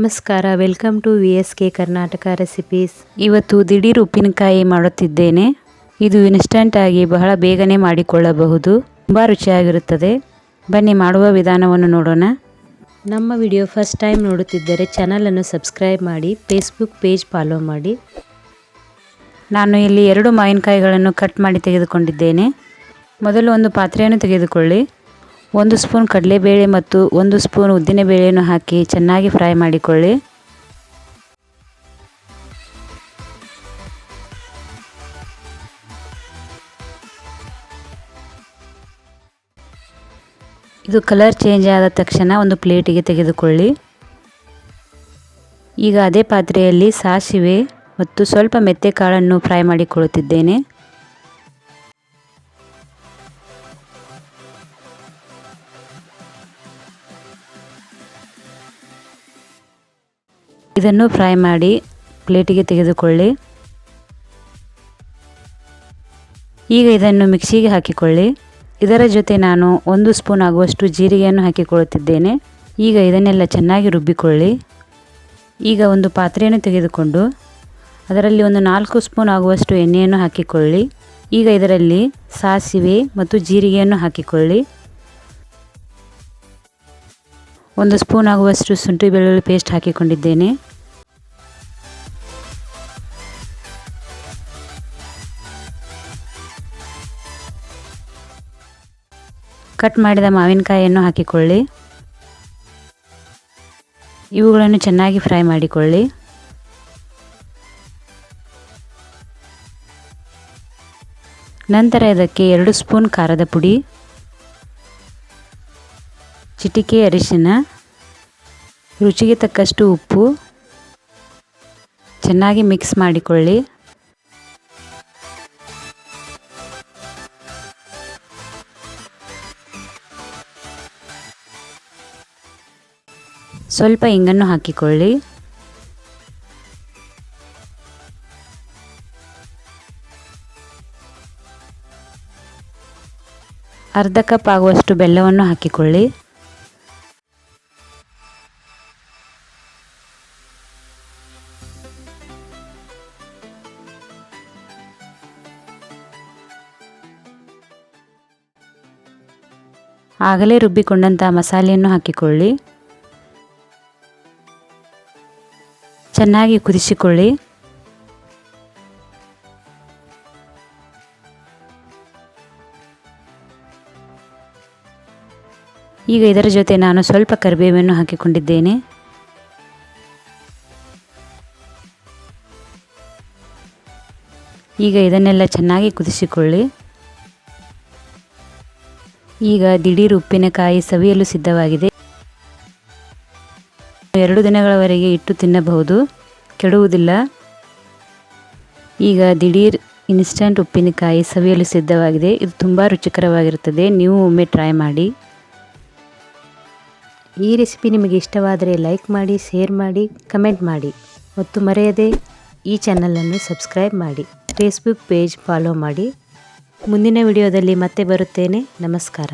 ನಮಸ್ಕಾರ, welcome to V S K Karnataka recipes. ಇವತ್ತು ದಿಢೀರ್ ಉಪ್ಪಿನಕಾಯಿ ಮಾಡುತ್ತಿದ್ದೇನೆ. ಇದು ಇನ್ಸ್ಟಂಟ್ ಆಗಿ ಬಹಳ ಬೇಗನೆ ಮಾಡಿಕೊಳ್ಳಬಹುದು. ತುಂಬ ರುಚಿಯಾಗಿರುತ್ತದೆ. ಬನ್ನಿ, ಮಾಡುವ ವಿಧಾನವನ್ನು ನೋಡೋಣ. ನಮ್ಮ ವಿಡಿಯೋ ಫಸ್ಟ್ ಟೈಮ್ ನೋಡುತ್ತಿದ್ದರೆ ಚಾನಲನ್ನು ಸಬ್ಸ್ಕ್ರೈಬ್ ಮಾಡಿ, ಫೇಸ್ಬುಕ್ ಪೇಜ್ ಫಾಲೋ ಮಾಡಿ. ನಾನು ಇಲ್ಲಿ ಎರಡು ಮಾವಿನಕಾಯಿಗಳನ್ನು ಕಟ್ ಮಾಡಿ ತೆಗೆದುಕೊಂಡಿದ್ದೇನೆ. ಮೊದಲು ಒಂದು ಪಾತ್ರೆಯನ್ನು ತೆಗೆದುಕೊಳ್ಳಿ. ಒಂದು ಸ್ಪೂನ್ ಕಡಲೆಬೇಳೆ ಮತ್ತು ಒಂದು ಸ್ಪೂನ್ ಉದ್ದಿನಬೇಳೆಯನ್ನು ಹಾಕಿ ಚೆನ್ನಾಗಿ ಫ್ರೈ ಮಾಡಿಕೊಳ್ಳಿ. ಇದು ಕಲರ್ ಚೇಂಜ್ ಆದ ತಕ್ಷಣ ಒಂದು ಪ್ಲೇಟಿಗೆ ತೆಗೆದುಕೊಳ್ಳಿ. ಈಗ ಅದೇ ಪಾತ್ರೆಯಲ್ಲಿ ಸಾಸಿವೆ ಮತ್ತು ಸ್ವಲ್ಪ ಮೆತ್ತೆ ಕಾಳನ್ನು ಫ್ರೈ ಮಾಡಿಕೊಳ್ಳುತ್ತಿದ್ದೇನೆ. ಇದನ್ನು ಫ್ರೈ ಮಾಡಿ ಪ್ಲೇಟಿಗೆ ತೆಗೆದುಕೊಳ್ಳಿ. ಈಗ ಇದನ್ನು ಮಿಕ್ಸಿಗೆ ಹಾಕಿಕೊಳ್ಳಿ. ಇದರ ಜೊತೆ ನಾನು ಒಂದು ಸ್ಪೂನ್ ಆಗುವಷ್ಟು ಜೀರಿಗೆಯನ್ನು ಹಾಕಿಕೊಳ್ಳುತ್ತಿದ್ದೇನೆ. ಈಗ ಇದನ್ನೆಲ್ಲ ಚೆನ್ನಾಗಿ ರುಬ್ಬಿಕೊಳ್ಳಿ. ಈಗ ಒಂದು ಪಾತ್ರೆಯನ್ನು ತೆಗೆದುಕೊಂಡು ಅದರಲ್ಲಿ ಒಂದು ನಾಲ್ಕು ಸ್ಪೂನ್ ಆಗುವಷ್ಟು ಎಣ್ಣೆಯನ್ನು ಹಾಕಿಕೊಳ್ಳಿ. ಈಗ ಇದರಲ್ಲಿ ಸಾಸಿವೆ ಮತ್ತು ಜೀರಿಗೆಯನ್ನು ಹಾಕಿಕೊಳ್ಳಿ. ಒಂದು ಸ್ಪೂನ್ ಆಗುವಷ್ಟು ಶುಂಠಿ ಬೆಳ್ಳುಳ್ಳಿ ಪೇಸ್ಟ್ ಹಾಕಿಕೊಂಡಿದ್ದೇನೆ. ಕಟ್ ಮಾಡಿದ ಮಾವಿನಕಾಯಿಯನ್ನು ಹಾಕಿಕೊಳ್ಳಿ. ಇವುಗಳನ್ನು ಚೆನ್ನಾಗಿ ಫ್ರೈ ಮಾಡಿಕೊಳ್ಳಿ. ನಂತರ ಇದಕ್ಕೆ ಎರಡು ಸ್ಪೂನ್ ಖಾರದ ಪುಡಿ. ಚಿಟಿಕೆ, ಅರಿಶಿನ, ರುಚಿಗೆ ತಕ್ಕಷ್ಟು ಉಪ್ಪು. ಚೆನ್ನಾಗಿ ಮಿಕ್ಸ್ ಮಾಡಿಕೊಳ್ಳಿ. ಸ್ವಲ್ಪ ಇಂಗನ್ನು ಹಾಕಿಕೊಳ್ಳಿ. ಅರ್ಧ ಕಪ್ ಆಗುವಷ್ಟು ಬೆಲ್ಲವನ್ನು ಹಾಕಿಕೊಳ್ಳಿ. ಆಗಲೇ ರುಬ್ಬಿಕೊಂಡಂಥ ಮಸಾಲೆಯನ್ನು ಹಾಕಿಕೊಳ್ಳಿ. ಚೆನ್ನಾಗಿ ಕುದಿಸಿಕೊಳ್ಳಿ. ಈಗ ಇದರ ಜೊತೆ ನಾನು ಸ್ವಲ್ಪ ಕರಿಬೇವನ್ನು ಹಾಕಿಕೊಂಡಿದ್ದೇನೆ. ಈಗ ಇದನ್ನೆಲ್ಲ ಚೆನ್ನಾಗಿ ಕುದಿಸಿಕೊಳ್ಳಿ. ಈಗ ದಿಢೀರ್ ಉಪ್ಪಿನಕಾಯಿ ಸವಿಯಲು ಸಿದ್ಧವಾಗಿದೆ. ಎರಡು ದಿನಗಳವರೆಗೆ ಇಟ್ಟು ತಿನ್ನಬಹುದು. ಕೆಡುವುದಿಲ್ಲ. ಈಗ ದಿಢೀರ್ ಇನ್ಸ್ಟಂಟ್ ಉಪ್ಪಿನಕಾಯಿ ಸವಿಯಲು ಸಿದ್ಧವಾಗಿದೆ. ಇದು ತುಂಬ ರುಚಿಕರವಾಗಿರುತ್ತದೆ. ನೀವು ಒಮ್ಮೆ ಟ್ರೈ ಮಾಡಿ. ಈ ರೆಸಿಪಿ ನಿಮಗೆ ಇಷ್ಟವಾದರೆ ಲೈಕ್ ಮಾಡಿ, ಶೇರ್ ಮಾಡಿ, ಕಮೆಂಟ್ ಮಾಡಿ. ಮತ್ತು ಮರೆಯದೆ ಈ ಚಾನಲನ್ನು ಸಬ್ಸ್ಕ್ರೈಬ್ ಮಾಡಿ. ಫೇಸ್ಬುಕ್ ಪೇಜ್ ಫಾಲೋ ಮಾಡಿ. ಮುಂದಿನ ವಿಡಿಯೋದಲ್ಲಿ ಮತ್ತೆ ಬರುತ್ತೇನೆ. ನಮಸ್ಕಾರ.